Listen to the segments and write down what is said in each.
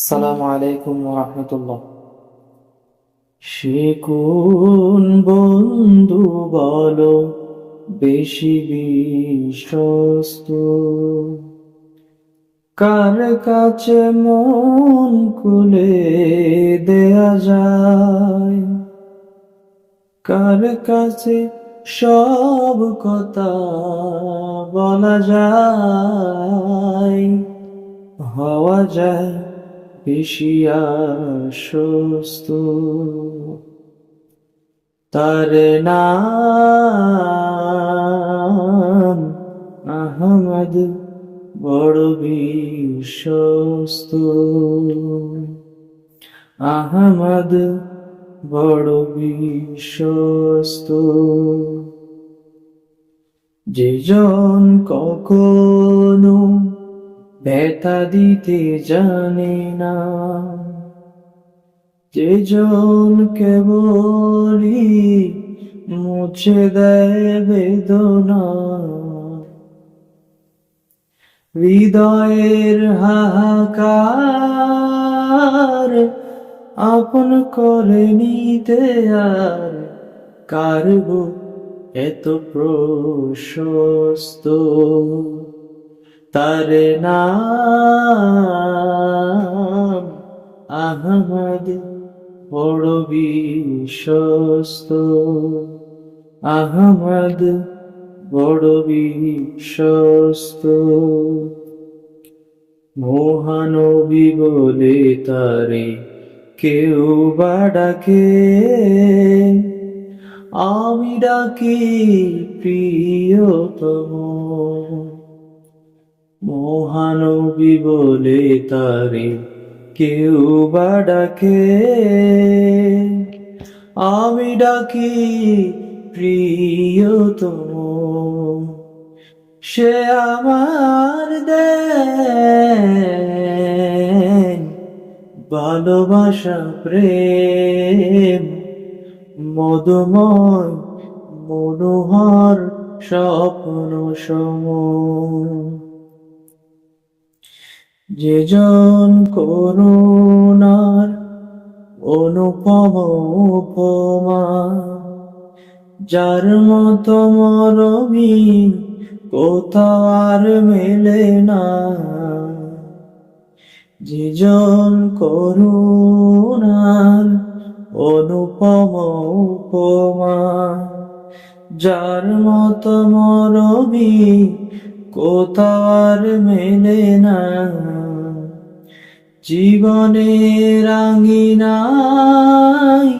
সালামু আলাইকুম রহমতুল্লাহ। সে কোন বন্ধু বলো, বেশি বিশ্বস্ত। কার কাছে মন খুলে দেয়া যায়? কার কাছে সব কথা বলা যায়? হওয়া যায় আশ্বস্ত তার নাম আহমদ বড় বিশ্বস্ত। আহমদ বড় বিশ্বস্ত। যেজন কখনো ব্যথা দিতে জানে না। যেজন কেবলই মুছে দেয় বেদনা। হৃদয়ের হাহাকার আপন করে নিতে আর কারব এত প্রশস্ত। তার নাম আহমদ বড় বিশ্বস্ত। আহমদ বড় বিশ্বস্ত। মহানবী বলে তারে কেউ বা ডাকে। আমি ডাকি প্রিয়তম। মহানবী বলে তারে কেউ বা ডাকে। আমি ডাকি, প্রিয়তম। সে আমার দেন ভালোবাসা, প্রেম, মধুময়, মনোহর, স্বপ্ন, সময়। যেজন করুণার অনুপম উপমা, যার মতো মরমি কোথাও আর মেলে না। যেজন করুণার অনুপম উপমা, যার মতো মরবি কোথাও আর মেলে না। জীবনের রাঙিনাই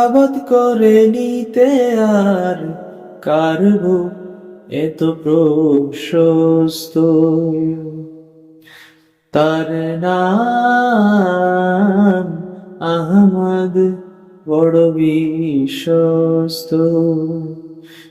আবাদ করে নিতে আর কারব এত প্রশস্ত। তার নাম আহমদ বড় বিশ্বস্ত।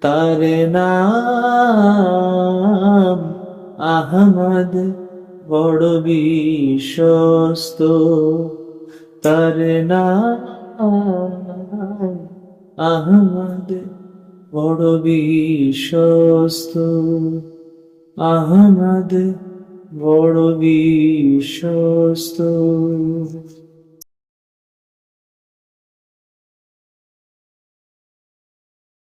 তার নাম আহমদ বড় বিশ্বস্ত। তার নাম আহমদ বড় বিশ্বস্ত। আহমদ বড় বিশ্বস্ত।